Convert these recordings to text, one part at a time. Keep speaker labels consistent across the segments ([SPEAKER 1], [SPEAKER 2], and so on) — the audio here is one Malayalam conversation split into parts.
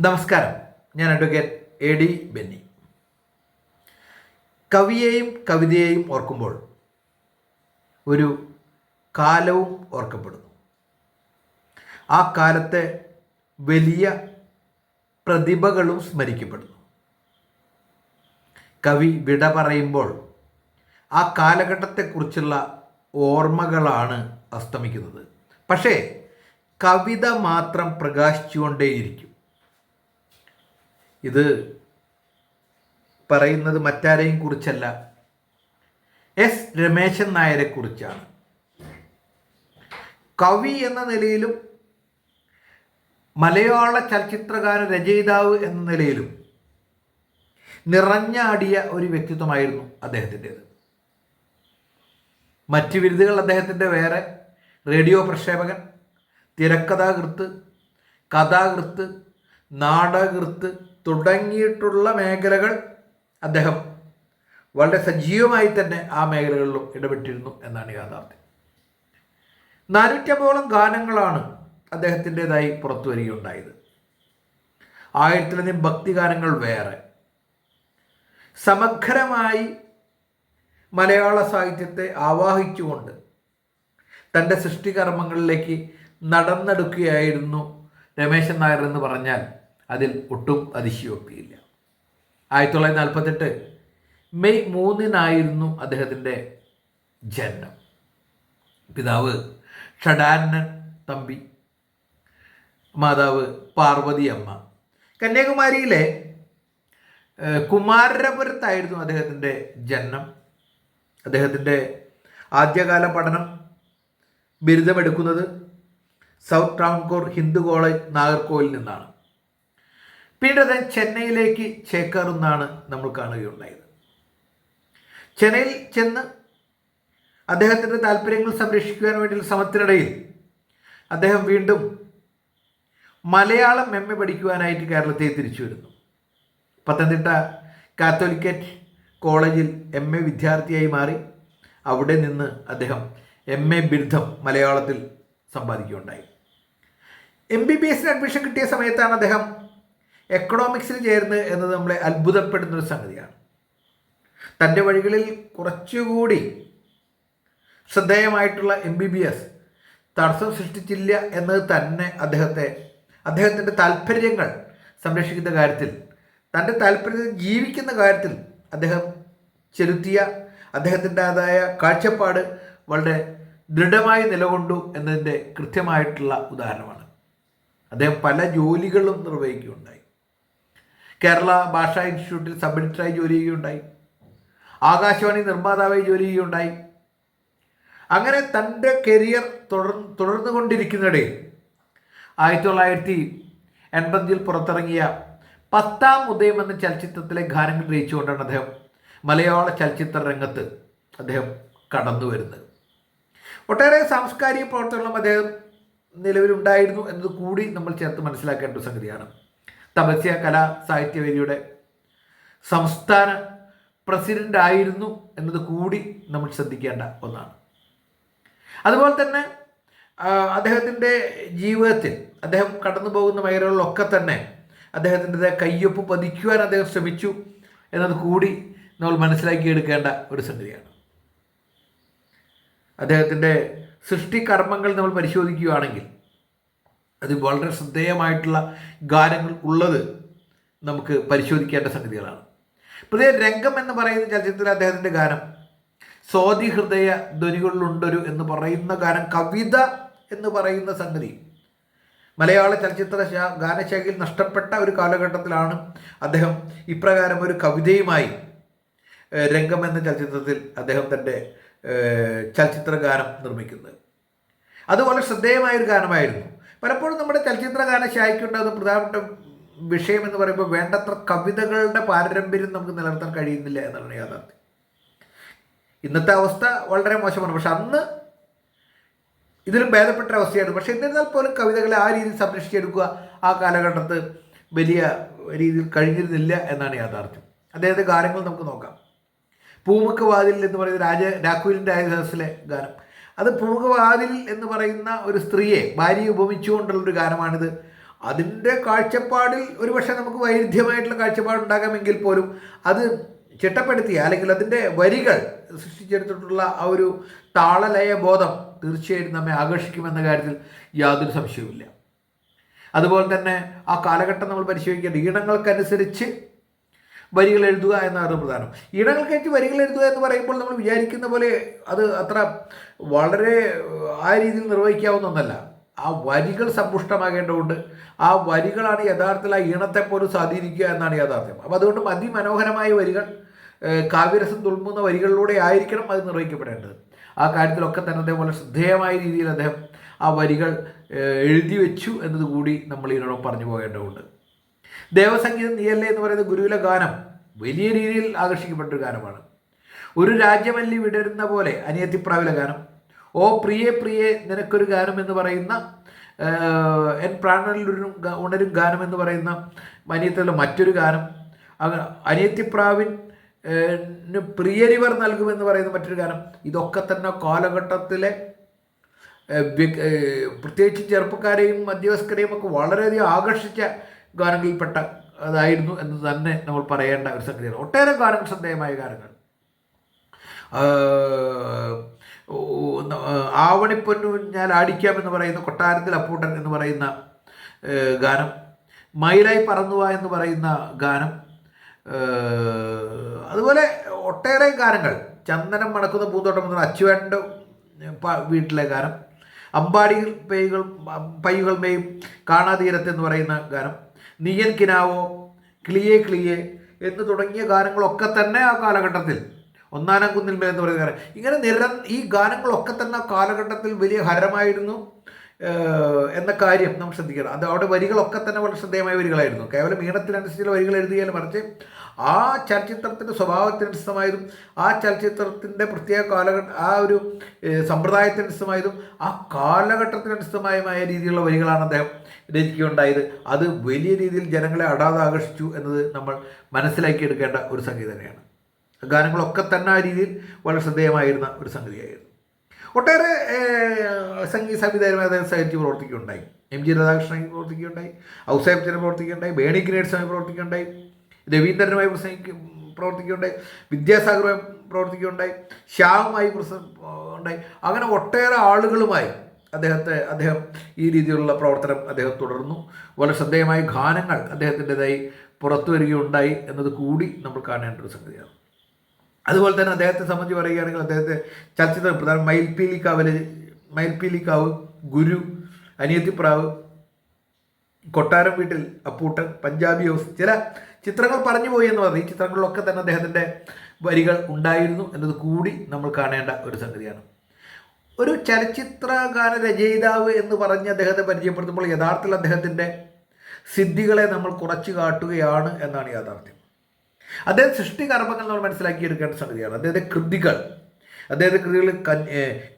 [SPEAKER 1] നമസ്കാരം. ഞാൻ അഡ്വക്കേറ്റ് എ ഡി ബെന്നി. കവിയെയും കവിതയെയും ഓർക്കുമ്പോൾ ഒരു കാലവും ഓർക്കപ്പെടുന്നു. ആ കാലത്തെ വലിയ പ്രതിഭകളും സ്മരിക്കപ്പെടുന്നു. കവി വിട പറയുമ്പോൾ ആ കാലഘട്ടത്തെക്കുറിച്ചുള്ള ഓർമ്മകളാണ് അസ്തമിക്കുന്നത്. പക്ഷേ കവിത മാത്രം പ്രകാശിച്ചുകൊണ്ടേയിരിക്കും. ഇത് പറയുന്നത് മറ്റാരെയും കുറിച്ചല്ല. എസ് രമേശൻ നായരെ കുറിച്ചാണ്. കവി എന്ന നിലയിലും മലയാള ചലച്ചിത്രകാര രചയിതാവ് എന്ന നിലയിലും നിറഞ്ഞാടിയ ഒരു വ്യക്തിത്വമായിരുന്നു അദ്ദേഹത്തിന്റേത്. മറ്റ് ബിരുദുകൾ അദ്ദേഹത്തിന്റെ വേറെ. റേഡിയോ പ്രക്ഷേപകൻ തിരക്കഥാകൃത്ത് കഥാകൃത്ത് നാടകൃത്ത് തുടങ്ങിയിട്ടുള്ള മേഖലകൾ അദ്ദേഹം വളരെ സജീവമായി തന്നെ ആ മേഖലകളിലും ഇടപെട്ടിരുന്നു എന്നാണ് യാഥാർത്ഥ്യം. നാനൂറ്റമ്പോളം ഗാനങ്ങളാണ് അദ്ദേഹത്തിന്റെതായി പുറത്തു വരികയുണ്ടായത്. ആയിരത്തിലധികം ഭക്തിഗാനങ്ങൾ വേറെ. സമഗ്രമായി മലയാള സാഹിത്യത്തെ ആവാഹിച്ചുകൊണ്ട് തന്റെ സൃഷ്ടികർമ്മങ്ങളിലേക്ക് നടന്നെടുക്കുകയായിരുന്നു രമേശൻ നായർ എന്ന് പറഞ്ഞാൽ അതിൽ ഒട്ടും അതിശയോക്തിയില്ല. ആയിരത്തി തൊള്ളായിരത്തി നാൽപ്പത്തെട്ട് മെയ് മൂന്നിനായിരുന്നു അദ്ദേഹത്തിന്റെ ജനനം. പിതാവ് ഷഡാനൻ തമ്പി മാതാവ് പാർവതി അമ്മ. കന്യാകുമാരിയിലെ കുമാരപുരത്തായിരുന്നു അദ്ദേഹത്തിന്റെ ജനനം. അദ്ദേഹത്തിന്റെ ആദ്യകാല പഠനം ബിരുദമെടുക്കുന്നത് സൗത്ത് ട്രാവൻകൂർ ഹിന്ദു കോളേജ് നാഗർകോവിൽ നിന്നാണ്. പിന്നീട് അദ്ദേഹം ചെന്നൈയിലേക്ക് ചേക്കേറുന്നാണ് നമ്മൾ കാണുകയുണ്ടായത്. ചെന്നൈയിൽ ചെന്ന് അദ്ദേഹത്തിന്റെ താല്പര്യങ്ങൾ സംരക്ഷിക്കുവാൻ വേണ്ടിയുള്ള ശ്രമത്തിനിടയിൽ അദ്ദേഹം വീണ്ടും മലയാളം എ പഠിക്കുവാനായിട്ട് കേരളത്തിൽ തിരിച്ചു വരുന്നു. പത്തനംതിട്ട കാത്തോലിക്കറ്റ് കോളേജിൽ എം എ വിദ്യാർത്ഥിയായി മാറി അവിടെ നിന്ന് അദ്ദേഹം എം എ ബിരുദം മലയാളത്തിൽ സമ്പാദിക്കുകയുണ്ടായി. എം ബി ബി എസിന് അഡ്മിഷൻ കിട്ടിയ സമയത്താണ് അദ്ദേഹം എക്കണോമിക്സിൽ ചേർന്ന് എന്നത് നമ്മളെ അത്ഭുതപ്പെടുന്ന ഒരു സംഗതിയാണ്. തന്റെ വഴികളിൽ കുറച്ചുകൂടി ശ്രദ്ധേയമായിട്ടുള്ള എം ബി ബി എസ് തടസ്സം സൃഷ്ടിച്ചില്ല എന്നത് തന്നെ അദ്ദേഹത്തെ അദ്ദേഹത്തിന്റെ താല്പര്യങ്ങൾ സംരക്ഷിക്കുന്ന കാര്യത്തിൽ തന്റെ താല്പര്യത്തിൽ ജീവിക്കുന്ന കാര്യത്തിൽ അദ്ദേഹം ചെലുത്തിയ അദ്ദേഹത്തിന്റെതായ കാഴ്ചപ്പാട് വളരെ ദൃഢമായി നിലകൊണ്ടു എന്നതിന്റെ കൃത്യമായിട്ടുള്ള ഉദാഹരണമാണ്. അദ്ദേഹം പല ജോലികളും നിർവഹിക്കുകയുണ്ടായി. കേരള ഭാഷാ ഇൻസ്റ്റിറ്റ്യൂട്ടിൽ സബ് എഡിറ്ററായി ജോലി ചെയ്യുകയുണ്ടായി. ആകാശവാണി നിർമ്മാതാവായി ജോലി ചെയ്യുകയുണ്ടായി. അങ്ങനെ തന്റെ കരിയർ തുടർ തുടർന്നു കൊണ്ടിരിക്കുന്നിടയിൽ ആയിരത്തി തൊള്ളായിരത്തി എൺപതിൽ പുറത്തിറങ്ങിയ പത്താം ഉദയം എന്ന ചലച്ചിത്രത്തിലെ ഗാനങ്ങൾ രചിച്ചുകൊണ്ടാണ് അദ്ദേഹം മലയാള ചലച്ചിത്ര രംഗത്ത് അദ്ദേഹം കടന്നു വരുന്നത്. ഒട്ടേറെ സാംസ്കാരിക പ്രവർത്തനങ്ങളും അദ്ദേഹം നിലവിലുണ്ടായിരുന്നു എന്നത് കൂടി നമ്മൾ ചേർത്ത് മനസ്സിലാക്കേണ്ട സംഗതിയാണ്. തപസ്യ കലാ സാഹിത്യവേദിയുടെ സംസ്ഥാന പ്രസിഡന്റ് ആയിരുന്നു എന്നത് കൂടി നമ്മൾ ശ്രദ്ധിക്കേണ്ട ഒന്നാണ്. അതുപോലെ തന്നെ അദ്ദേഹത്തിന്റെ ജീവിതത്തിൽ അദ്ദേഹം കടന്നു പോകുന്ന മേഖലകളിലൊക്കെ തന്നെ അദ്ദേഹത്തിന്റെ കയ്യൊപ്പ് പതിക്കുവാൻ അദ്ദേഹം ശ്രമിച്ചു എന്നത് കൂടി നമ്മൾ മനസ്സിലാക്കിയെടുക്കേണ്ട ഒരു സംഗതിയാണ്. അദ്ദേഹത്തിന്റെ സൃഷ്ടികർമ്മങ്ങൾ നമ്മൾ പരിശോധിക്കുകയാണെങ്കിൽ അത് വളരെ ശ്രദ്ധേയമായിട്ടുള്ള ഗാനങ്ങൾ ഉള്ളത് നമുക്ക് പരിശോധിക്കേണ്ട സംഗതികളാണ്. പ്രത്യേക രംഗം എന്ന് പറയുന്ന ചലച്ചിത്രത്തിൽ അദ്ദേഹത്തിന്റെ ഗാനം സ്വാതി ഹൃദയ ധ്വനികളിലുണ്ടൊരു എന്ന് പറയുന്ന ഗാനം കവിത എന്ന് പറയുന്ന സംഗതി മലയാള ചലച്ചിത്ര ഗാനശൈലിയിൽ നഷ്ടപ്പെട്ട ഒരു കാലഘട്ടത്തിലാണ് അദ്ദേഹം ഇപ്രകാരം ഒരു കവിതയുമായി രംഗം എന്ന ചലച്ചിത്രത്തിൽ അദ്ദേഹം തന്റെ ചലച്ചിത്ര ഗാനം നിർമ്മിക്കുന്നത്. അത് വളരെ ശ്രദ്ധേയമായൊരു ഗാനമായിരുന്നു. പലപ്പോഴും നമ്മുടെ ചലച്ചിത്ര ഗാനശായിക്കുണ്ടാകുന്ന പ്രധാനപ്പെട്ട വിഷയം എന്ന് പറയുമ്പോൾ വേണ്ടത്ര കവിതകളുടെ പാരമ്പര്യം നമുക്ക് നിലനിർത്താൻ കഴിയുന്നില്ല എന്നാണ് യാഥാർത്ഥ്യം. ഇന്നത്തെ അവസ്ഥ വളരെ മോശമാണ്. പക്ഷെ അന്ന് ഇതിലും ഭേദപ്പെട്ട അവസ്ഥയാണ് പക്ഷെ എന്നിരുന്നാൽ പോലും കവിതകളെ ആ രീതിയിൽ സംരക്ഷിച്ചെടുക്കുക ആ കാലഘട്ടത്ത് വലിയ രീതിയിൽ കഴിഞ്ഞിരുന്നില്ല എന്നാണ് യാഥാർത്ഥ്യം. അദ്ദേഹത്തെ ഗാനങ്ങൾ നമുക്ക് നോക്കാം. പൂമുക്ക് വാതിൽ എന്ന് പറയുന്ന രാജ രാഘുലിന്റെ ആയുധസിലെ ഗാനം. അത് പൂമുക്ക് എന്ന് പറയുന്ന ഒരു സ്ത്രീയെ ഭാര്യയെ ഉപമിച്ചുകൊണ്ടുള്ളൊരു ഗാനമാണിത്. അതിന്റെ കാഴ്ചപ്പാടിൽ ഒരുപക്ഷെ നമുക്ക് വൈരുദ്ധ്യമായിട്ടുള്ള കാഴ്ചപ്പാടുണ്ടാകാമെങ്കിൽ പോലും അത് ചിട്ടപ്പെടുത്തിയ അല്ലെങ്കിൽ അതിന്റെ വരികൾ സൃഷ്ടിച്ചെടുത്തിട്ടുള്ള ആ ഒരു താളലയ ബോധം തീർച്ചയായും നമ്മെ ആകർഷിക്കുമെന്ന കാര്യത്തിൽ യാതൊരു സംശയവുമില്ല. അതുപോലെ തന്നെ ആ കാലഘട്ടം നമ്മൾ പരിശോധിക്കേണ്ട ഈണങ്ങൾക്കനുസരിച്ച് വരികൾ എഴുതുക എന്നാണ് പ്രധാനം. ഈണങ്ങൾക്കനുസരിച്ച് വരികൾ എഴുതുക എന്ന് പറയുമ്പോൾ നമ്മൾ വിചാരിക്കുന്ന പോലെ അത് അത്ര വളരെ ആ രീതിയിൽ നിർവഹിക്കാവുന്ന ഒന്നല്ല. ആ വരികൾ സമ്പുഷ്ടമാകേണ്ടതുണ്ട്. ആ വരികളാണ് യഥാർത്ഥത്തിൽ ആ ഈണത്തെ പോലും സ്വാധീനിക്കുക എന്നാണ് യാഥാർത്ഥ്യം. അപ്പോൾ അതുകൊണ്ട് അതിമനോഹരമായ വരികൾ കാവ്യരസം തുളുമ്പുന്ന വരികളിലൂടെ ആയിരിക്കണം അത് നിർവഹിക്കപ്പെടേണ്ടത്. ആ കാര്യത്തിലൊക്കെ തന്നെ അതേപോലെ ശ്രദ്ധേയമായ രീതിയിൽ അദ്ദേഹം ആ വരികൾ എഴുതി വെച്ചു എന്നതുകൂടി നമ്മൾ ഇതിനോട് പറഞ്ഞു പോകേണ്ടതുണ്ട്. ദേവസംഗീതം നീയല്ലേ എന്ന് പറയുന്ന ഗുരുവിലെ ഗാനം വലിയ രീതിയിൽ ആകർഷിക്കപ്പെട്ട ഒരു ഗാനമാണ്. ഒരു രാജ്യമല്ലി വിടരുന്ന പോലെ അനിയത്തിപ്രാവിലെ ഗാനം. ഓ പ്രിയേ പ്രിയേ നിനക്കൊരു ഗാനം എന്ന് പറയുന്ന എൻ ഗ- ഉണരും ഗാനം എന്ന് പറയുന്ന അനിയത്തിലെ മറ്റൊരു ഗാനം. അനിയത്തിപ്രാവിൻ പ്രിയരിവർ നൽകുമെന്ന് പറയുന്ന മറ്റൊരു ഗാനം. ഇതൊക്കെ തന്നെ കാലഘട്ടത്തിലെ പ്രത്യേകിച്ച് ചെറുപ്പക്കാരെയും മധ്യവയസ്കരെയും ഒക്കെ വളരെയധികം ആകർഷിച്ച ഗാനങ്ങളിൽപ്പെട്ട അതായിരുന്നു എന്ന് തന്നെ നമ്മൾ പറയേണ്ട ഒരു സംഗതിയാണ്. ഒട്ടേറെ ഗാനങ്ങൾ ശ്രദ്ധേയമായ ഗാനങ്ങൾ. ആവണിപ്പൊന്നു ഞാൻ ആടിക്കാം എന്ന് പറയുന്ന കൊട്ടാരത്തിൽ അപ്പൂട്ടൻ എന്ന് പറയുന്ന ഗാനം മയിലായി പറന്നുവ എന്ന് പറയുന്ന ഗാനം അതുപോലെ ഒട്ടേറെ ഗാനങ്ങൾ. ചന്ദനം മണക്കുന്ന പൂന്തോട്ടം എന്ന് അച്ചുവേട്ടന്റെ പ- വീട്ടിലെ ഗാനം അമ്പാടികൾ പെയ്യുകൾ പയ്യുകൾ മേയും കാണാതീരത്ത് എന്ന് പറയുന്ന ഗാനം നീയൻ കിനാവോ ക്ലിയേ ക്ലിയേ എന്ന് തുടങ്ങിയ ഗാനങ്ങളൊക്കെ തന്നെ ആ കാലഘട്ടത്തിൽ. ഒന്നാനാം കുന്നിൽ മേൽ എന്ന് പറയുന്ന ഇങ്ങനെ നിര ഈ ഗാനങ്ങളൊക്കെ തന്നെ ആ കാലഘട്ടത്തിൽ വലിയ ഹരമായിരുന്നു. എന്ന കാര്യം നാം ശ്രദ്ധിക്കണം. അത് അവിടെ വരികളൊക്കെ തന്നെ വളരെ ശ്രദ്ധേയമായ വരികളായിരുന്നു. കേവലം ഈണത്തിനനുസരിച്ചുള്ള വരികൾ എഴുതിയാൽ മറിച്ച് ആ ചലച്ചിത്രത്തിന്റെ സ്വഭാവത്തിനനുസൃതമായതും ആ ചലച്ചിത്രത്തിന്റെ പ്രത്യേക കാലഘട്ട ആ ഒരു സമ്പ്രദായത്തിനനുസൃതമായതും ആ കാലഘട്ടത്തിനനുസൃതമായ രീതിയിലുള്ള വരികളാണ് അദ്ദേഹം രചിക്കുകയുണ്ടായത് അത് വലിയ രീതിയിൽ ജനങ്ങളെ അടാതെ ആകർഷിച്ചു എന്നത് നമ്മൾ മനസ്സിലാക്കിയെടുക്കേണ്ട ഒരു സംഗതി തന്നെയാണ്. ഗാനങ്ങളൊക്കെ തന്നെ ആ രീതിയിൽ വളരെ ശ്രദ്ധേയമായിരുന്ന ഒരു സംഗതിയായിരുന്നു. ഒട്ടേറെ സംഗീത സംവിധായകരുമായി അദ്ദേഹം സഹകരിച്ച് പ്രവർത്തിക്കുകയുണ്ടായി. എം ജി രാധാകൃഷ്ണൻ പ്രവർത്തിക്കുകയുണ്ടായി. ഔസേബച്ചനെ പ്രവർത്തിക്കുകയുണ്ടായി. ബേണി ഗ്രേഡ്സുമായി പ്രവർത്തിക്കുകയുണ്ടായി. രവീന്ദ്രനുമായി പ്രവർത്തിക്കുകയുണ്ടായി. വിദ്യാസാഗറുമായി പ്രവർത്തിക്കുകയുണ്ടായി. ശ്യാമുമായി ഉണ്ടായി. അങ്ങനെ ഒട്ടേറെ ആളുകളുമായി അദ്ദേഹത്തെ അദ്ദേഹം ഈ രീതിയിലുള്ള പ്രവർത്തനം അദ്ദേഹം തുടർന്നു. വളരെ ശ്രദ്ധേയമായ ഗാനങ്ങൾ അദ്ദേഹത്തിന്റെതായി പുറത്തു വരികയുണ്ടായി എന്നത് കൂടി നമ്മൾ കാണേണ്ട ഒരു സംഗതിയാണ്. അതുപോലെ തന്നെ അദ്ദേഹത്തെ സംബന്ധിച്ച് പറയുകയാണെങ്കിൽ അദ്ദേഹത്തെ ചലച്ചിത്ര പ്രധാന മയിൽപീലിക്കാവിലെ മയിൽപീലിക്കാവ് ഗുരു അനിയത്തിപ്രാവ് കൊട്ടാരം വീട്ടിൽ അപ്പൂട്ടൻ പഞ്ചാബി ഹൗസ് ചില ചിത്രങ്ങൾ പറഞ്ഞു പോയി എന്ന് പറഞ്ഞു. ഈ ചിത്രങ്ങളിലൊക്കെ തന്നെ അദ്ദേഹത്തിന്റെ വരികൾ ഉണ്ടായിരുന്നു എന്നത് കൂടി നമ്മൾ കാണേണ്ട ഒരു സംഗതിയാണ്. ഒരു ചലച്ചിത്ര ഗാന രചയിതാവ് എന്ന് പറഞ്ഞ് അദ്ദേഹത്തെ പരിചയപ്പെടുത്തുമ്പോൾ യഥാർത്ഥത്തിൽ അദ്ദേഹത്തിന്റെ സിദ്ധികളെ നമ്മൾ കുറച്ച് കാട്ടുകയാണ് എന്നാണ് യാഥാർത്ഥ്യം. അദ്ദേഹം സൃഷ്ടികർമ്മങ്ങൾ നമ്മൾ മനസ്സിലാക്കിയെടുക്കേണ്ട സംഗതിയാണ്. അദ്ദേഹത്തെ കൃതികൾ അദ്ദേഹത്തെ കൃതികൾ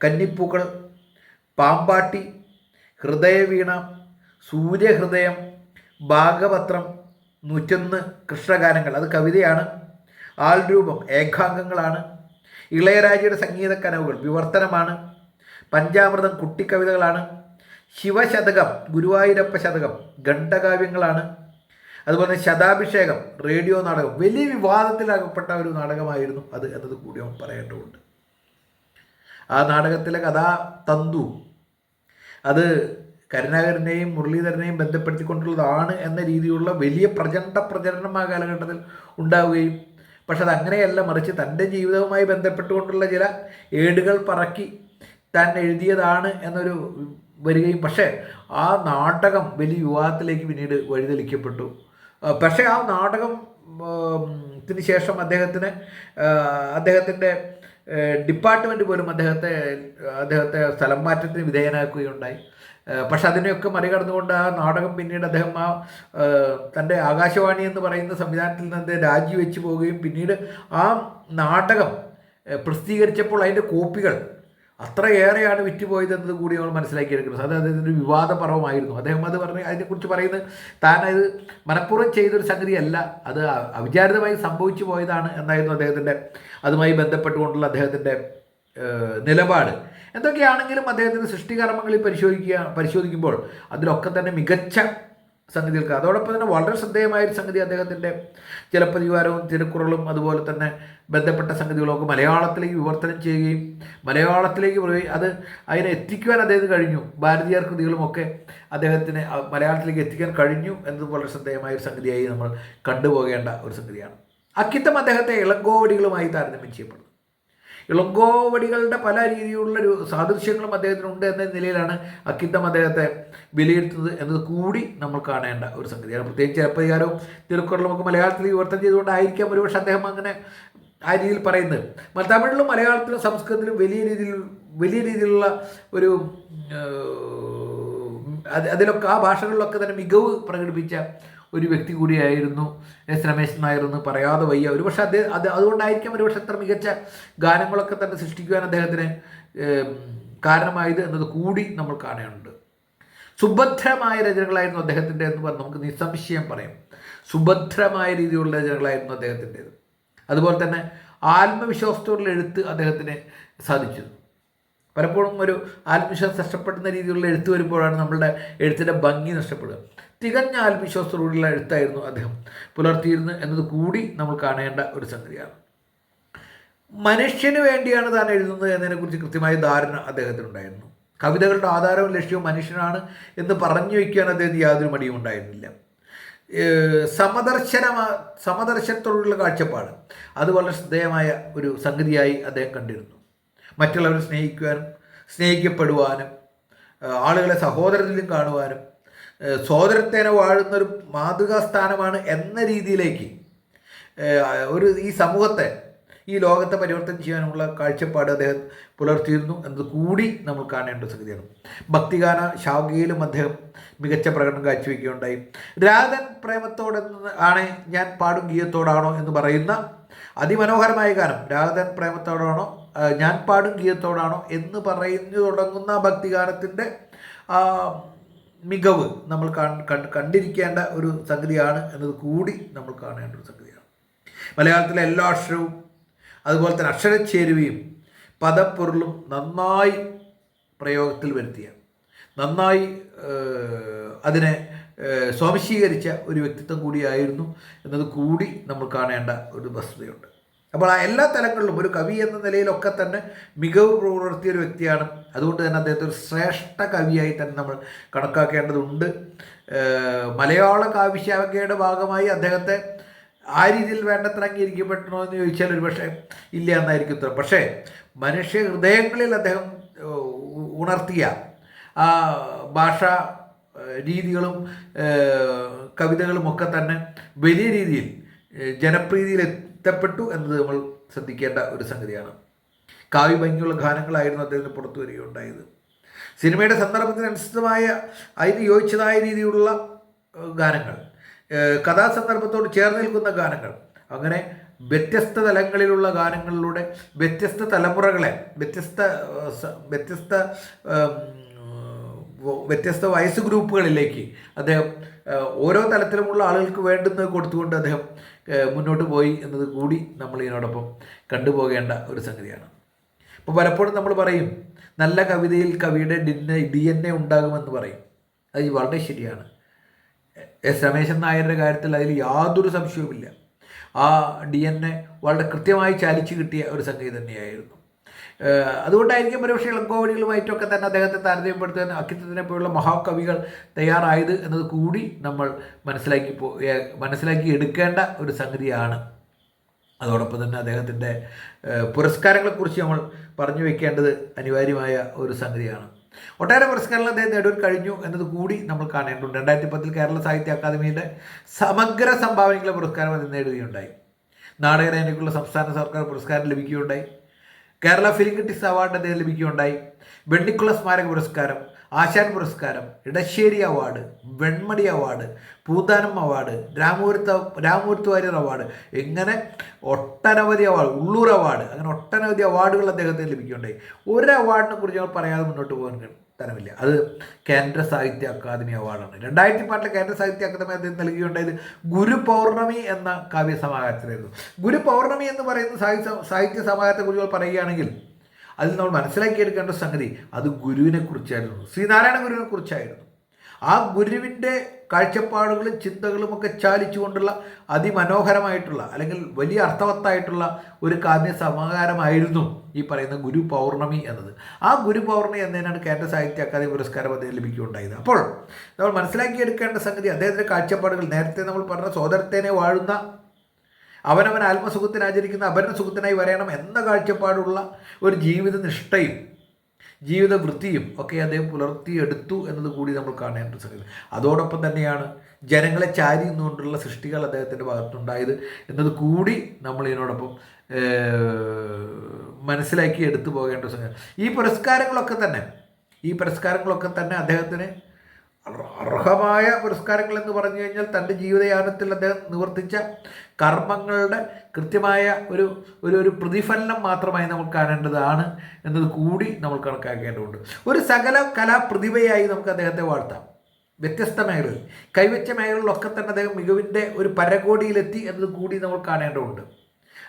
[SPEAKER 1] കന്നിപ്പൂക്കൾ പാമ്പാട്ടി ഹൃദയവീണ സൂര്യഹൃദയം ഭാഗപത്രം നൂറ്റൊന്ന് കൃഷ്ണഗാനങ്ങൾ. അത് കവിതയാണ് ആൾരൂപം ഏകാംഗങ്ങളാണ്. ഇളയരാജയുടെ സംഗീത കനവുകൾ വിവർത്തനമാണ്. പഞ്ചാമൃതം കുട്ടിക്കവിതകളാണ്. ശിവശതകം ഗുരുവായൂരപ്പ ശതകം ഖണ്ഡകാവ്യങ്ങളാണ്. അതുപോലെ ശതാഭിഷേകം റേഡിയോ നാടകം വലിയ വിവാദത്തിലകപ്പെട്ട ഒരു നാടകമായിരുന്നു അത് എന്നത് കൂടി നമ്മൾ പറയേണ്ടതുണ്ട്. ആ നാടകത്തിലെ കഥാ തന്തു അത് കരുണാകരനെയും മുരളീധരനെയും ബന്ധപ്പെടുത്തിക്കൊണ്ടുള്ളതാണ് എന്ന രീതിയിലുള്ള വലിയ പ്രചണ്ഡ പ്രചരണം ആ കാലഘട്ടത്തിൽ ഉണ്ടാവുകയും പക്ഷെ അത് അങ്ങനെയല്ല മറിച്ച് തന്റെ ജീവിതവുമായി ബന്ധപ്പെട്ടുകൊണ്ടുള്ള ചില ഏടുകൾ പറക്കി താൻ എഴുതിയതാണ് എന്നൊരു വരികയും പക്ഷേ ആ നാടകം വലിയ വിവാദത്തിലേക്ക് പിന്നീട് വഴിതെളിക്കപ്പെട്ടു. പക്ഷേ ആ നാടകം ത്തിന് ശേഷം അദ്ദേഹത്തിന് അദ്ദേഹത്തിന്റെ ഡിപ്പാർട്ട്മെന്റ് പോലും അദ്ദേഹത്തെ അദ്ദേഹത്തെ സ്ഥലം മാറ്റത്തിന് വിധേയനാക്കുകയുണ്ടായി. പക്ഷെ അതിനെയൊക്കെ മറികടന്നുകൊണ്ട് ആ നാടകം പിന്നീട് അദ്ദേഹം ആ ആ, തന്റെ ആകാശവാണി എന്ന് പറയുന്ന സംവിധാനത്തിൽ നിന്ന് രാജിവെച്ച് പോവുകയും പിന്നീട് ആ നാടകം പ്രസിദ്ധീകരിച്ചപ്പോൾ അതിന്റെ കോപ്പികൾ അത്രയേറെയാണ് വിറ്റുപോയത് എന്നത് കൂടി നമ്മൾ മനസ്സിലാക്കിയെടുക്കുന്നത്. അത് അദ്ദേഹത്തിന്റെ വിവാദ പർവമായിരുന്നു അദ്ദേഹം അത് പറഞ്ഞ് അതിനെക്കുറിച്ച് പറയുന്നത് താൻ അത് മനഃപൂർവം ചെയ്തൊരു സംഗതിയല്ല. അത് അവിചാരിതമായി സംഭവിച്ചു പോയതാണ് എന്നായിരുന്നു അദ്ദേഹത്തിന്റെ അതുമായി ബന്ധപ്പെട്ടുകൊണ്ടുള്ള അദ്ദേഹത്തിന്റെ നിലപാട്. എന്തൊക്കെയാണെങ്കിലും അദ്ദേഹത്തിന്റെ സൃഷ്ടികർമ്മങ്ങളിൽ പരിശോധിക്കുക പരിശോധിക്കുമ്പോൾ അതിലൊക്കെ തന്നെ മികച്ച സംഗതികൾക്ക് അതോടൊപ്പം തന്നെ വളരെ ശ്രദ്ധേയമായ ഒരു സംഗതി അദ്ദേഹത്തിന്റെ ചിലപ്പതികാരവും തിരുക്കുറളും അതുപോലെ തന്നെ ബന്ധപ്പെട്ട സംഗതികളൊക്കെ മലയാളത്തിലേക്ക് വിവർത്തനം ചെയ്യുകയും മലയാളത്തിലേക്ക് പോയി അത് അതിനെ എത്തിക്കുവാൻ അദ്ദേഹത്തിന് കഴിഞ്ഞു. ഭാരതീയ കൃതികളുമൊക്കെ അദ്ദേഹത്തിന് മലയാളത്തിലേക്ക് എത്തിക്കാൻ കഴിഞ്ഞു എന്നത് വളരെ ശ്രദ്ധേയമായ ഒരു സംഗതിയായി നമ്മൾ കണ്ടുപോകേണ്ട ഒരു സംഗതിയാണ്. അക്കിത്തം അദ്ദേഹത്തെ ഇളങ്കോവടികളുമായി താരതമ്യം ചെയ്യപ്പെടുന്നു. ഇളങ്കോവടികളുടെ പല രീതിയിലുള്ള സാദൃശ്യങ്ങളും അദ്ദേഹത്തിനുണ്ട് എന്ന നിലയിലാണ് അക്കിത്തം അദ്ദേഹത്തെ വിലയിരുത്തുന്നത് എന്നത് കൂടി നമ്മൾ കാണേണ്ട ഒരു സംഗതിയാണ് പ്രത്യേകിച്ച് ചിലപ്പതികാരവും തിരുക്കുറളും ഒക്കെ മലയാളത്തിൽ വിവർത്തനം ചെയ്തുകൊണ്ടായിരിക്കാം ഒരുപക്ഷെ അദ്ദേഹം അങ്ങനെ ആ രീതിയിൽ പറയുന്നത്. തമിഴിലും മലയാളത്തിലും സംസ്കൃതത്തിലും വലിയ രീതിയിൽ വലിയ രീതിയിലുള്ള ഒരു അതിലൊക്കെ ആ ഭാഷകളിലൊക്കെ തന്നെ മികവ് പ്രകടിപ്പിച്ച ഒരു വ്യക്തി കൂടിയായിരുന്നു എസ് രമേശൻ നായർ എന്ന് പറയാതെ വയ്യ. ഒരുപക്ഷെ അദ്ദേഹം അത് അതുകൊണ്ടായിരിക്കാം ഒരുപക്ഷെ അത്ര മികച്ച ഗാനങ്ങളൊക്കെ തന്നെ സൃഷ്ടിക്കുവാൻ അദ്ദേഹത്തിന് കാരണമായത് എന്നത് കൂടി നമ്മൾ കാണേണ്ടത് സുഭദ്രമായ രചനകളായിരുന്നു അദ്ദേഹത്തിന്റെ എന്ന് പറഞ്ഞ് നമുക്ക് നിസ്സംശയം പറയാം. സുഭദ്രമായ രീതിയിലുള്ള രചനകളായിരുന്നു അദ്ദേഹത്തിന്റേത്. അതുപോലെ തന്നെ ആത്മവിശ്വാസത്തോടുള്ള എഴുത്ത് അദ്ദേഹത്തിന് സാധിച്ചു. പലപ്പോഴും ഒരു ആത്മവിശ്വാസം നഷ്ടപ്പെടുന്ന രീതിയിലുള്ള എഴുത്ത് വരുമ്പോഴാണ് നമ്മളുടെ എഴുത്തിന്റെ ഭംഗി നഷ്ടപ്പെടുക. തികഞ്ഞ ആത്മവിശ്വാസത്തോടുള്ള എഴുത്തായിരുന്നു അദ്ദേഹം. പുലർത്തിയിരുന്നു എന്നത് കൂടി നമ്മൾ കാണേണ്ട ഒരു സംഗതിയാണ്. മനുഷ്യന് വേണ്ടിയാണ് താൻ എഴുതുന്നത് എന്നതിനെക്കുറിച്ച് കൃത്യമായ ധാരണ അദ്ദേഹത്തിനുണ്ടായിരുന്നു. കവിതകളുടെ ആധാരവും ലക്ഷ്യവും മനുഷ്യനാണ് എന്ന് പറഞ്ഞു വയ്ക്കാൻ അദ്ദേഹത്തിന് യാതൊരു മടിയും ഉണ്ടായിരുന്നില്ല. സമദർശന സമദർശനത്തോടുള്ള കാഴ്ചപ്പാട്. അത് വളരെ ശ്രദ്ധേയമായ ഒരു സംഗതിയായി അദ്ദേഹം കണ്ടിരുന്നു. മറ്റുള്ളവരെ സ്നേഹിക്കുവാനും സ്നേഹിക്കപ്പെടുവാനും ആളുകളെ സഹോദരത്തിലും കാണുവാനും ഏഹ് വാഴുന്ന വാഴുന്നൊരു മാതൃകാ സ്ഥാനമാണ് എന്ന രീതിയിലേക്ക് ഒരു ഈ സമൂഹത്തെ ഈ ലോകത്തെ പരിവർത്തനം ചെയ്യാനുള്ള കാഴ്ചപ്പാട് അദ്ദേഹം പുലർത്തിയിരുന്നു എന്നത് കൂടി നമ്മൾ കാണേണ്ട സംഗതിയാണ്. ഭക്തിഗാന ശാഖയിലും അദ്ദേഹം മികച്ച പ്രകടനം കാഴ്ചവെക്കുകയുണ്ടായി. രാധൻ പ്രേമത്തോടെ ആണ് ഞാൻ പാടും ഗീയത്തോടാണോ എന്ന് പറയുന്ന അതിമനോഹരമായ ഗാനം രാധൻ പ്രേമത്തോടാണോ ഞാൻ പാടും ഗീയത്തോടാണോ എന്ന് പറഞ്ഞു തുടങ്ങുന്ന ഭക്തിഗാനത്തിന്റെ മികവ് നമ്മൾ കണ്ടിരിക്കേണ്ട ഒരു സംഗതിയാണ് എന്നത് കൂടി നമ്മൾ കാണേണ്ട ഒരു സംഗതിയാണ്. മലയാളത്തിലെ എല്ലാ അക്ഷരവും അതുപോലെ തന്നെ അക്ഷരച്ചേരുവയും പദപ്പൊരുളും നന്നായി പ്രയോഗത്തിൽ വരുത്തിയ നന്നായി അതിനെ സ്വാംശീകരിച്ച ഒരു വ്യക്തിത്വം കൂടിയായിരുന്നു എന്നത് കൂടി നമ്മൾ കാണേണ്ട ഒരു വസ്തുതയുണ്ട്. അപ്പോൾ ആ എല്ലാ തലങ്ങളിലും ഒരു കവി എന്ന നിലയിലൊക്കെ തന്നെ മികവ് പുലർത്തിയ ഒരു വ്യക്തിയാണ്. അതുകൊണ്ട് തന്നെ അദ്ദേഹത്തെ ഒരു ശ്രേഷ്ഠ കവിയായി തന്നെ നമ്മൾ കണക്കാക്കേണ്ടതുണ്ട്. മലയാള കാവ്യശാഖയുടെ ഭാഗമായി അദ്ദേഹത്തെ ആ രീതിയിൽ വേണ്ടത്ര അംഗീകരിക്കപ്പെടണോ എന്ന് ചോദിച്ചാൽ ഒരു പക്ഷേ ഇല്ല എന്നായിരിക്കും ഉത്തരം. പക്ഷേ മനുഷ്യ ഹൃദയങ്ങളിൽ അദ്ദേഹം ഉണർത്തിയ ആ ഭാഷ രീതികളും കവിതകളും ഒക്കെ തന്നെ വലിയ രീതിയിൽ ജനപ്രീതിയിൽ എത്തപ്പെട്ടു എന്നത് നമ്മൾ ശ്രദ്ധിക്കേണ്ട ഒരു സംഗതിയാണ്. കാവ്യ ഭംഗിയുള്ള ഗാനങ്ങളായിരുന്നു അദ്ദേഹത്തിന് പുറത്തു വരികയുണ്ടായത്. സിനിമയുടെ സന്ദർഭത്തിനനുസൃതമായ അതിന് യോജിച്ചതായ രീതിയിലുള്ള ഗാനങ്ങൾ കഥാസന്ദർഭത്തോട് ചേർന്ന് നിൽക്കുന്ന ഗാനങ്ങൾ അങ്ങനെ വ്യത്യസ്ത തലങ്ങളിലുള്ള ഗാനങ്ങളിലൂടെ വ്യത്യസ്ത തലമുറകളെ വ്യത്യസ്ത വ്യത്യസ്ത വ്യത്യസ്ത വയസ്സ് ഗ്രൂപ്പുകളിലേക്ക് അദ്ദേഹം ഓരോ തലത്തിലുമുള്ള ആളുകൾക്ക് വേണ്ടുന്നത് കൊടുത്തുകൊണ്ട് അദ്ദേഹം മുന്നോട്ട് പോയി എന്നത് കൂടി നമ്മൾ ഇതിനോടൊപ്പം കണ്ടുപോകേണ്ട ഒരു സംഗതിയാണ്. അപ്പോൾ പലപ്പോഴും നമ്മൾ പറയും നല്ല കവിതയിൽ കവിയുടെ ഡിന്നെ ഡി എൻ എ ഉണ്ടാകുമെന്ന് പറയും. അത് വളരെ ശരിയാണ്. എസ് രമേശൻ നായരുടെ കാര്യത്തിൽ അതിൽ യാതൊരു സംശയവുമില്ല. ആ ഡി എൻ എ വളരെ കൃത്യമായി ചാലിച്ചു കിട്ടിയ ഒരു സംഗതി തന്നെയായിരുന്നു. അതുകൊണ്ടായിരിക്കും ഒരുപക്ഷെ ഇളങ്കോവടികളുമായിട്ടൊക്കെ തന്നെ അദ്ദേഹത്തെ താരതമ്യപ്പെടുത്താൻ അക്കിത്തത്തിനെ പോലുള്ള മഹാകവികൾ തയ്യാറായത് എന്നത് കൂടി നമ്മൾ മനസ്സിലാക്കി പോ മനസ്സിലാക്കി എടുക്കേണ്ട ഒരു സംഗതിയാണ്. അതോടൊപ്പം തന്നെ അദ്ദേഹത്തിന്റെ പുരസ്കാരങ്ങളെക്കുറിച്ച് നമ്മൾ പറഞ്ഞു വെക്കേണ്ടത് അനിവാര്യമായ ഒരു സംഗതിയാണ്. ഒട്ടേറെ പുരസ്കാരങ്ങൾ അദ്ദേഹം നേടുവാൻ കഴിഞ്ഞു എന്നത് കൂടി നമ്മൾ കാണേണ്ടതുണ്ട്. രണ്ടായിരത്തി പത്തിൽ കേരള സാഹിത്യ അക്കാദമിയുടെ സമഗ്ര സംഭാവനകളെ പുരസ്കാരം അദ്ദേഹം നേടുകയുണ്ടായി. നാടകരേനയ്ക്കുള്ള സംസ്ഥാന സർക്കാർ പുരസ്കാരം ലഭിക്കുകയുണ്ടായി. കേരള ഫിലിം ക്രിറ്റിക്സ് അവാർഡ് അദ്ദേഹം ലഭിക്കുകയുണ്ടായി. വെണ്ണിക്കുള സ്മാരക പുരസ്കാരം ആശാൻ പുരസ്കാരം Edasseri award Venmani award Poonthanam award രാമൂർത്ത രാമൂരത്ത് വാര്യർ അവാർഡ് ഇങ്ങനെ ഒട്ടനവധി അവാർഡ് ഉള്ളൂർ അവാർഡ് അങ്ങനെ ഒട്ടനവധി അവാർഡുകൾ അദ്ദേഹത്തിന് ലഭിക്കുകയുണ്ടായി. ഒരു അവാർഡിനെ കുറിച്ച് ഞങ്ങൾ പറയാതെ മുന്നോട്ട് പോകാൻ തരമില്ല അത് കേന്ദ്ര സാഹിത്യ അക്കാദമി അവാർഡാണ്. രണ്ടായിരത്തി പാട്ടിലെ കേന്ദ്ര സാഹിത്യ അക്കാദമി അദ്ദേഹം നൽകിയുണ്ടായത് ഗുരു പൗർണമി എന്ന കാവ്യ സമാഹാരത്തിലായിരുന്നു. ഗുരു പൗർണമി എന്ന് പറയുന്ന സാഹിത്യ സാഹിത്യ സമാഹാരത്തെക്കുറിച്ച് പറയുകയാണെങ്കിൽ അതിൽ നമ്മൾ മനസ്സിലാക്കിയെടുക്കേണ്ട സംഗതി അത് ഗുരുവിനെ കുറിച്ചായിരുന്നു. ശ്രീനാരായണ ഗുരുവിനെ കുറിച്ചായിരുന്നു. ആ ഗുരുവിന്റെ കാഴ്ചപ്പാടുകളും ചിന്തകളും ഒക്കെ ചാലിച്ചുകൊണ്ടുള്ള അതിമനോഹരമായിട്ടുള്ള അല്ലെങ്കിൽ വലിയ അർത്ഥവത്തായിട്ടുള്ള ഒരു കാവ്യ സമാഹാരമായിരുന്നു ഈ പറയുന്ന ഗുരു പൗർണമി എന്നത്. ആ ഗുരു പൗർണമി എന്നതിനാണ് കേന്ദ്ര സാഹിത്യ അക്കാദമി പുരസ്കാരം അദ്ദേഹം ലഭിക്കുകയുണ്ടായത്. അപ്പോൾ നമ്മൾ മനസ്സിലാക്കിയെടുക്കേണ്ട സംഗതി അദ്ദേഹത്തിന്റെ കാഴ്ചപ്പാടുകൾ. നേരത്തെ നമ്മൾ പറഞ്ഞ സോദരത്തേനെ വാഴുന്ന അവനവൻ ആത്മസുഖത്തിനാചരിക്കുന്ന അപരന സുഖത്തിനായി വരയണം എന്ന കാഴ്ചപ്പാടുള്ള ഒരു ജീവിത നിഷ്ഠയും ജീവിത വൃത്തിയും ഒക്കെ അദ്ദേഹം പുലർത്തിയെടുത്തു എന്നത് കൂടി നമ്മൾ കാണേണ്ട സംഗതി അതോടൊപ്പം തന്നെയാണ് ജനങ്ങളെ ചാരി നിന്നുകൊണ്ടുള്ള സൃഷ്ടികൾ അദ്ദേഹത്തിന്റെ ഭാഗത്തുണ്ടായത് എന്നത് കൂടി നമ്മൾ ഇതിനോടൊപ്പം മനസ്സിലാക്കി എടുത്തു പോകേണ്ട സംഗതി. ഈ പുരസ്കാരങ്ങളൊക്കെ തന്നെ ഈ പുരസ്കാരങ്ങളൊക്കെ തന്നെ അദ്ദേഹത്തിന് അർഹമായ പുരസ്കാരങ്ങൾ എന്ന് പറഞ്ഞു കഴിഞ്ഞാൽ തന്റെ ജീവിതയാനത്തിൽ അദ്ദേഹം നിവർത്തിച്ച കർമ്മങ്ങളുടെ കൃത്യമായ ഒരു ഒരു ഒരു പ്രതിഫലനം മാത്രമായി നമ്മൾ കാണേണ്ടതാണ് എന്നത് കൂടി നമ്മൾ കണക്കാക്കേണ്ടതുണ്ട്. ഒരു സകല കലാപ്രതിഭയായി നമുക്ക് അദ്ദേഹത്തെ വാഴ്ത്താം. വ്യത്യസ്ത മേഖലകളിൽ. കൈവച്ച മേഖലകളിലൊക്കെ തന്നെ അദ്ദേഹം മികവിന്റെ ഒരു പരകോടിയിലെത്തി എന്നത് കൂടി നമ്മൾ കാണേണ്ടതുണ്ട്.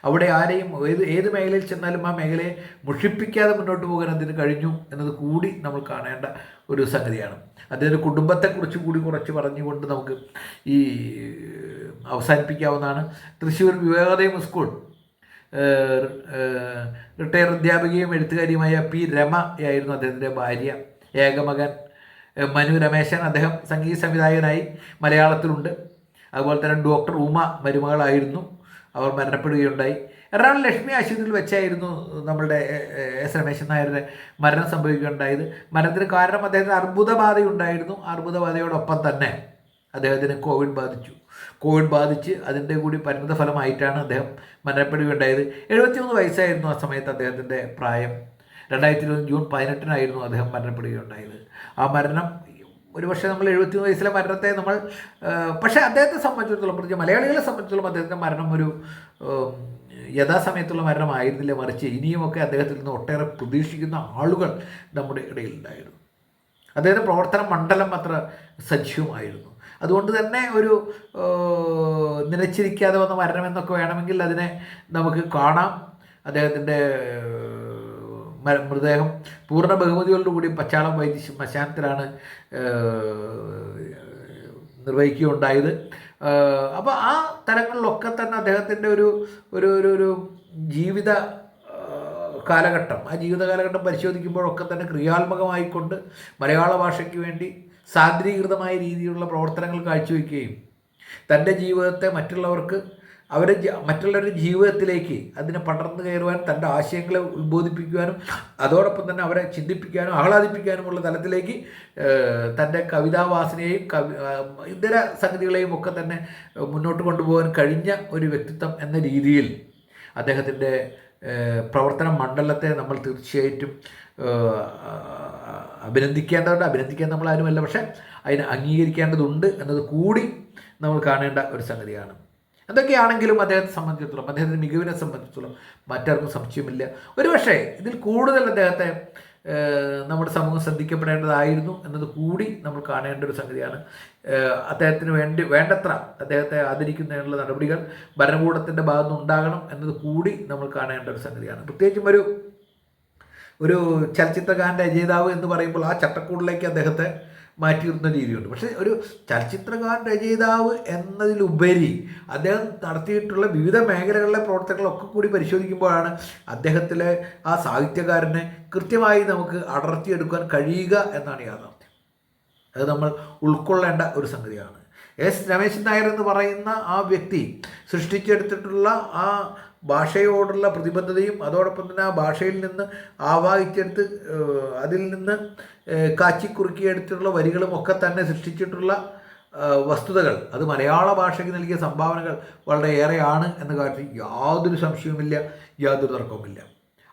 [SPEAKER 1] അവിടെ ആരെയും ഏത് ഏത് മേഖലയിൽ ചെന്നാലും ആ മേഖലയെ മുഷിപ്പിക്കാതെ മുന്നോട്ട് പോകാൻ അതിന് കഴിഞ്ഞു എന്നത് കൂടി നമ്മൾ കാണേണ്ട ഒരു സംഗതിയാണ്. അദ്ദേഹത്തിന്റെ കുടുംബത്തെക്കുറിച്ച് കൂടി കുറച്ച് പറഞ്ഞുകൊണ്ട് നമുക്ക് ഈ അവസാനിപ്പിക്കാവുന്നതാണ്. തൃശ്ശൂർ വിവേകോദയം സ്കൂൾ റിട്ടയർ അധ്യാപികയും എഴുത്തുകാരിയുമായ പി രമയായിരുന്നു അദ്ദേഹത്തിന്റെ ഭാര്യ. ഏകമകൻ മനു രമേശൻ അദ്ദേഹം സംഗീത സംവിധായകനായി മലയാളത്തിലുണ്ട്. അതുപോലെ തന്നെ ഡോക്ടർ ഉമ മരുമകളായിരുന്നു. അവർ മരണപ്പെടുകയുണ്ടായി. എറണാകുളം ലക്ഷ്മി ആശുപത്രിയിൽ വെച്ചായിരുന്നു നമ്മളുടെ എസ് രമേശൻ നായരുടെ മരണം സംഭവിക്കുകയുണ്ടായത്. മരണത്തിന് കാരണം അദ്ദേഹത്തിന് അർബുദബാധയുണ്ടായിരുന്നു. അർബുദബാധയോടൊപ്പം തന്നെ അദ്ദേഹത്തിന് കോവിഡ് ബാധിച്ചു. കോവിഡ് ബാധിച്ച് അതിന്റെ കൂടി പരിണിത ഫലമായിട്ടാണ് അദ്ദേഹം മരണപ്പെടുകയുണ്ടായത്. എഴുപത്തിമൂന്ന് വയസ്സായിരുന്നു ആ സമയത്ത് അദ്ദേഹത്തിന്റെ പ്രായം. രണ്ടായിരത്തി ഇരുപത് ജൂൺ പതിനെട്ടിനായിരുന്നു അദ്ദേഹം മരണപ്പെടുകയുണ്ടായത്. ആ മരണം ഒരുപക്ഷെ നമ്മൾ എഴുപത്തി വയസ്സിലെ മരണത്തെ നമ്മൾ പക്ഷേ അദ്ദേഹത്തെ സംബന്ധിച്ചിടത്തോളം പ്രത്യേകിച്ച് മലയാളികളെ സംബന്ധിച്ചിടത്തോളം അദ്ദേഹത്തിന്റെ മരണം ഒരു യഥാസമയത്തുള്ള മരണമായിരുന്നില്ല. മറിച്ച് ഇനിയുമൊക്കെ അദ്ദേഹത്തിൽ നിന്ന് ഒട്ടേറെ പ്രതീക്ഷിക്കുന്ന ആളുകൾ നമ്മുടെ ഇടയിൽ ഉണ്ടായിരുന്നു അദ്ദേഹത്തിന്റെ പ്രവർത്തന മണ്ഡലം അത്ര സജീവമായിരുന്നു. അതുകൊണ്ട് തന്നെ ഒരു നിലച്ചിരിക്കാതെ വന്ന മരണമെന്നൊക്കെ വേണമെങ്കിൽ അതിനെ നമുക്ക് കാണാം. അദ്ദേഹത്തിന്റെ മൃതദേഹം പൂർണ ബഹുമതിയോടുകൂടി പച്ചാളം വൈദ്യ ശ്മശാനത്തിലാണ് നിർവഹിക്കുകയുണ്ടായത്. അപ്പോൾ ആ തലങ്ങളിലൊക്കെ തന്നെ അദ്ദേഹത്തിന്റെ ഒരു ഒരു ഒരു ഒരു ജീവിത കാലഘട്ടം ആ ജീവിത കാലഘട്ടം പരിശോധിക്കുമ്പോഴൊക്കെ തന്നെ ക്രിയാത്മകമായിക്കൊണ്ട് മലയാള ഭാഷയ്ക്ക് വേണ്ടി സാന്ദ്രീകൃതമായ രീതിയിലുള്ള പ്രവർത്തനങ്ങൾ കാഴ്ചവെക്കുകയും തന്റെ ജീവിതത്തെ മറ്റുള്ളവർക്ക് അവരെ മറ്റുള്ളവരുടെ ജീവിതത്തിലേക്ക് അതിനെ പടർന്നു കയറുവാനും തന്റെ ആശയങ്ങളെ ഉത്ബോധിപ്പിക്കുവാനും അതോടൊപ്പം തന്നെ അവരെ ചിന്തിപ്പിക്കാനും ആഹ്ലാദിപ്പിക്കാനുമുള്ള തലത്തിലേക്ക് തന്റെ കവിതാവാസനയെയും കവി ഇതര സംഗതികളെയും ഒക്കെ തന്നെ മുന്നോട്ട് കൊണ്ടുപോകാൻ കഴിഞ്ഞ ഒരു വ്യക്തിത്വം എന്ന രീതിയിൽ അദ്ദേഹത്തിന്റെ പ്രവർത്തന മണ്ഡലത്തെ നമ്മൾ തീർച്ചയായിട്ടും അഭിനന്ദിക്കേണ്ടതുണ്ട്. അഭിനന്ദിക്കാൻ നമ്മൾ ആരുമല്ല പക്ഷേ അതിനെ അംഗീകരിക്കേണ്ടതുണ്ട് എന്നത് കൂടി നമ്മൾ കാണേണ്ട ഒരു സംഗതിയാണ്. എന്തൊക്കെയാണെങ്കിലും അദ്ദേഹത്തെ സംബന്ധിച്ചിടത്തോളം അദ്ദേഹത്തിന്റെ മികവിനെ സംബന്ധിച്ചിടത്തോളം മറ്റാർക്കും സംശയമില്ല. ഒരുപക്ഷെ ഇതിൽ കൂടുതൽ അദ്ദേഹത്തെ നമ്മുടെ സമൂഹം ശ്രദ്ധിക്കപ്പെടേണ്ടതായിരുന്നു എന്നത് കൂടി നമ്മൾ കാണേണ്ട ഒരു സംഗതിയാണ്. അദ്ദേഹത്തിന് വേണ്ടി വേണ്ടത്ര അദ്ദേഹത്തെ ആദരിക്കുന്നതിനുള്ള നടപടികൾ ഭരണകൂടത്തിന്റെ ഭാഗത്തുനിന്ന് ഉണ്ടാകണം എന്നത് കൂടി നമ്മൾ കാണേണ്ട ഒരു സംഗതിയാണ്. പ്രത്യേകിച്ചും ഒരു ഒരു ചലച്ചിത്രകാരന്റെ രചയിതാവ് എന്ന് പറയുമ്പോൾ ആ ചട്ടക്കൂടിലേക്ക് അദ്ദേഹത്തെ മാറ്റി നിർത്തുന്ന രീതിയുണ്ട്. പക്ഷേ ഒരു ചലച്ചിത്രകാരൻ രചയിതാവ് എന്നതിലുപരി അദ്ദേഹം നടത്തിയിട്ടുള്ള വിവിധ മേഖലകളിലെ പ്രവർത്തനങ്ങളൊക്കെ കൂടി പരിശോധിക്കുമ്പോഴാണ് അദ്ദേഹത്തിലെ ആ സാഹിത്യകാരനെ കൃത്യമായി നമുക്ക് അടർത്തിയെടുക്കാൻ കഴിയുക എന്നാണ് യാഥാർത്ഥ്യം. അത് നമ്മൾ ഉൾക്കൊള്ളേണ്ട ഒരു സംഗതിയാണ്. എസ് രമേശൻ നായർ എന്ന് പറയുന്ന ആ വ്യക്തി സൃഷ്ടിച്ചെടുത്തിട്ടുള്ള ആ ഭാഷയോടുള്ള പ്രതിബദ്ധതയും അതോടൊപ്പം തന്നെ ആ ഭാഷയിൽ നിന്ന് ആവാഹിച്ചെടുത്ത് അതിൽ നിന്ന് കാച്ചിക്കുറുക്കിയെടുത്തിട്ടുള്ള വരികളും ഒക്കെ തന്നെ സൃഷ്ടിച്ചിട്ടുള്ള വസ്തുതകൾ. അത് മലയാള ഭാഷയ്ക്ക് നൽകിയ സംഭാവനകൾ വളരെയേറെയാണ് എന്ന കാര്യത്തിൽ യാതൊരു സംശയവുമില്ല യാതൊരു തർക്കവുമില്ല.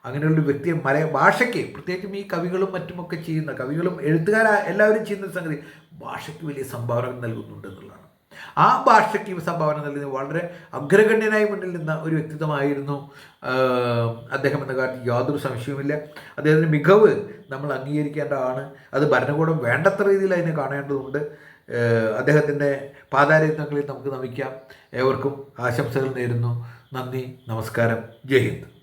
[SPEAKER 1] അങ്ങനെയുള്ള വ്യക്തിയെ മല ഭാഷയ്ക്ക് പ്രത്യേകിച്ചും ഈ കവികളും മറ്റുമൊക്കെ ചെയ്യുന്ന കവികളും എഴുത്തുകാരാ എല്ലാവരും ചെയ്യുന്ന സംഗതി ഭാഷയ്ക്ക് വലിയ സംഭാവനകൾ നൽകുന്നുണ്ട് എന്നുള്ളതാണ്. ആ ഭാഷയ്ക്ക് സംഭാവന നൽകിയത് വളരെ അഗ്രഗണ്യനായി മുന്നിൽ നിന്ന ഒരു വ്യക്തിത്വമായിരുന്നു അദ്ദേഹം എന്ന കാര്യത്തിൽ യാതൊരു സംശയവുമില്ല. അദ്ദേഹത്തിന്റെ മികവ് നമ്മൾ അംഗീകരിക്കേണ്ടതാണ്. അത് ഭരണകൂടം വേണ്ടത്ര രീതിയിൽ അതിനെ കാണേണ്ടതുണ്ട്. അദ്ദേഹത്തിന്റെ പാതാരത്നങ്ങളിൽ നമുക്ക് നമിക്കാം. ഏവർക്കും ആശംസകൾ നേരുന്നു. നന്ദി നമസ്കാരം. ജയ് ഹിന്ദ്.